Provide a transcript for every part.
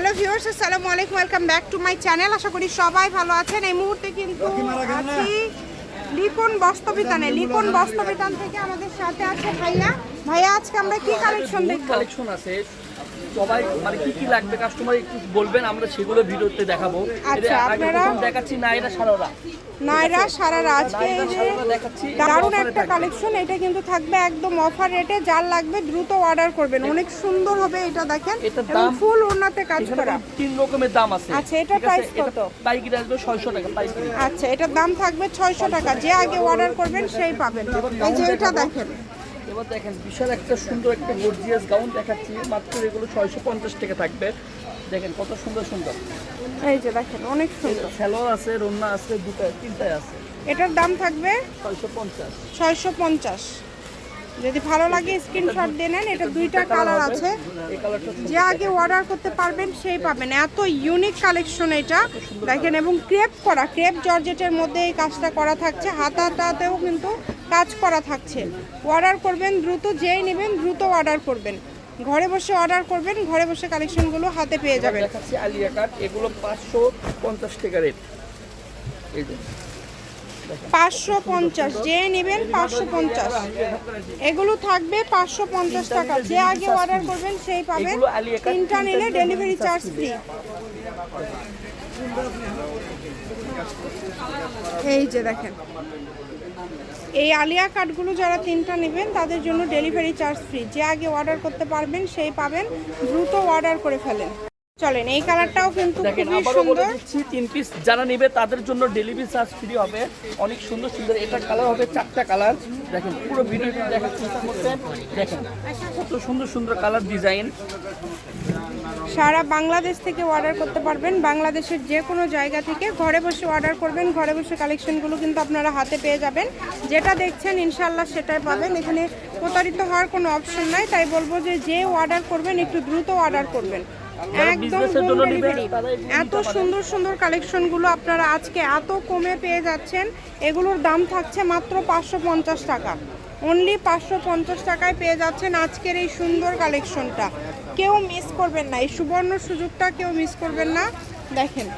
Hello viewers আসসালামু আলাইকুম welcome back to my channel আশা করি সবাই ভালো আছেন। এই মুহূর্তে কিন্তু আছি লিপন বস্ত্রবিতানে। লিপন বস্ত্রবিতান থেকে আমাদের সাথে আছে ভাইয়া। ভাইয়া আজকে আমরা কি কালেকশন দেখব? কালেকশন আছে। সবাই মানে কি কি লাগবে? কাস্টমার একটু বলবেন আমরা সেগুলো ভিডিওতে দেখাবো। আচ্ছা, আপনারা- দেখাচ্ছি নাইরা সারারা। নায়রা সারারা আজকে এই যে দারুণ একটা কালেকশন এটা কিন্তু থাকবে একদম অফার রেটে যার লাগবে দ্রুত অর্ডার করবেন। অনেক সুন্দর হবে এটা দেখেন এবং ফুল ওড়নাতে কাজ করা। তিন রকমের দাম আছে। আচ্ছা, এটা কত? পাইকারি আসবে ছয়শো টাকা পাইকারি। আচ্ছা এটার দাম থাকবে ছয়শো টাকা। যে আগে অর্ডার করবেন সেই পাবেন। এই যে এটা দেখেন। এবার দেখেন বিশাল একটা সুন্দর একটা গর্জিয়াস গাউন দেখাচ্ছি মাত্র এগুলো ছয়শো পঞ্চাশ টাকা থাকবে। দেখেন কত সুন্দর সুন্দর। এই যে দেখেন অনেক সুন্দর। স্যালোয়ার আছে রন্না আছে দুটা তিনটায় আছে। এটার দাম থাকবে ছয়শো পঞ্চাশ। ছয়শো পঞ্চাশ। যদি ভালো লাগে স্ক্রিনশট দিয়ে নেন এটা দুইটা কালার আছে। যে আগে অর্ডার করতে পারবেন সেই পাবেন। এত ইউনিক কালেকশন এটা। দেখেন এবং ক্রেপ করা ক্রেপ জর্জেটের মধ্যে এই কাজটা করা থাকছে। হাতাটাতেও কিন্তু কাজ করা থাকছে। অর্ডার করবেন দ্রুত যেই নেবেন দ্রুত অর্ডার করবেন। ঘরে বসে অর্ডার করবেন ঘরে বসে কালেকশনগুলো হাতে পেয়ে যাবেন। দেখাচ্ছি আলিয়া কাট এগুলো পাঁচশো পঞ্চাশ টাকা রেট পাঁচশো পঞ্চাশ যে নেবেন পাঁচশো পঞ্চাশ। এগুলো থাকবে পাঁচশো পঞ্চাশ টাকা। যে আগে অর্ডার করবেন সেই পাবেন। তিনটা নিলে ডেলিভারি চার্জ ফ্রি এই যে দেখেন। এই আলিয়া কার্ডগুলো যারা তিনটা নেবেন, তাদের জন্য ডেলিভারি চার্জ ফ্রি যে আগে অর্ডার করতে পারবেন, সেই পাবেন। দ্রুত অর্ডার করে ফেলেন। চলেন এই কালারটাও কিন্তু খুবই সুন্দর। দিচ্ছি তিন পিস যারা নেবে তাদের জন্য ডেলিভারি চার্জ ফ্রি হবে। অনেক সুন্দর সুন্দর এটা কালার হবে চারটা কালার দেখেন পুরো ভিডিওটি দেখার চেষ্টা করছেন দেখেন কত সুন্দর সুন্দর কালার ডিজাইন সারা বাংলাদেশ থেকে অর্ডার করতে পারবেন। বাংলাদেশের যে কোনো জায়গা থেকে ঘরে বসে অর্ডার করবেন। ঘরে বসে কালেকশনগুলো কিন্তু আপনারা হাতে পেয়ে যাবেন। যেটা দেখছেন ইনশাল্লাহ সেটাই পাবেন। এখানে প্রতারিত হওয়ার কোনো অপশন নাই। তাই বলব যে যে অর্ডার করবেন একটু দ্রুত অর্ডার করবেন। একদম এত সুন্দর সুন্দর কালেকশনগুলো আপনারা আজকে এত কমে পেয়ে যাচ্ছেন এগুলোর দাম থাকছে মাত্র পাঁচশো পঞ্চাশ টাকা। অনলি পাঁচশো পঞ্চাশ টাকায় পেয়ে যাচ্ছেন আজকের এই সুন্দর কালেকশনটা কেউ মিস করবেন না এই সুবর্ণ সুযোগটা কেউ মিস করবেন না। দেখেন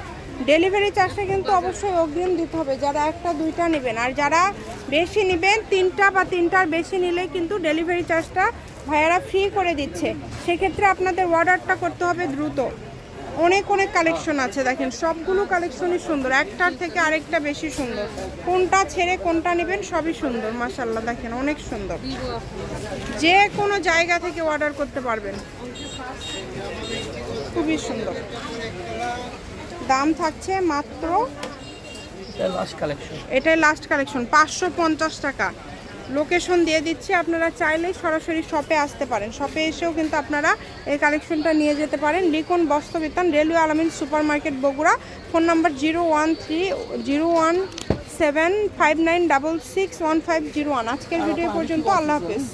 ডেলিভারি চার্জটা কিন্তু অবশ্যই অগ্রিম দিতে হবে। যারা একটা, দুইটা নেবেন। আর যারা বেশি নেবেন, তিনটা বা তিনটার বেশি নিলে কিন্তু ডেলিভারি চার্জটা ভাইয়ারা ফ্রি করে দিচ্ছে। সেক্ষেত্রে আপনাদের অর্ডারটা করতে হবে দ্রুত। অনেক অনেক কালেকশন আছে, দেখেন। সবগুলো কালেকশনই সুন্দর। একটার থেকে আরেকটা বেশি সুন্দর। কোনটা ছেড়ে কোনটা নেবেন, সবই সুন্দর। মাসাল্লাহ দেখেন, অনেক সুন্দর। যে কোনো জায়গা থেকে অর্ডার করতে পারবেন। খুবই সুন্দর। দাম থাকছে মাত্র এটাই লাস্ট কালেকশন পাঁচশো পঞ্চাশ টাকা। লোকেশন দিয়ে দিচ্ছি আপনারা চাইলেই সরাসরি শপে আসতে পারেন। শপে এসেও কিন্তু আপনারা এই কালেকশনটা নিয়ে যেতে পারেন। Likhon বস্ত্রবিতান railway Alamin super market Bogura. Phone number zero one three zero one seven five nine double six one five zero one আজকের ভিডিও পর্যন্ত আল্লাহ হাফিজ।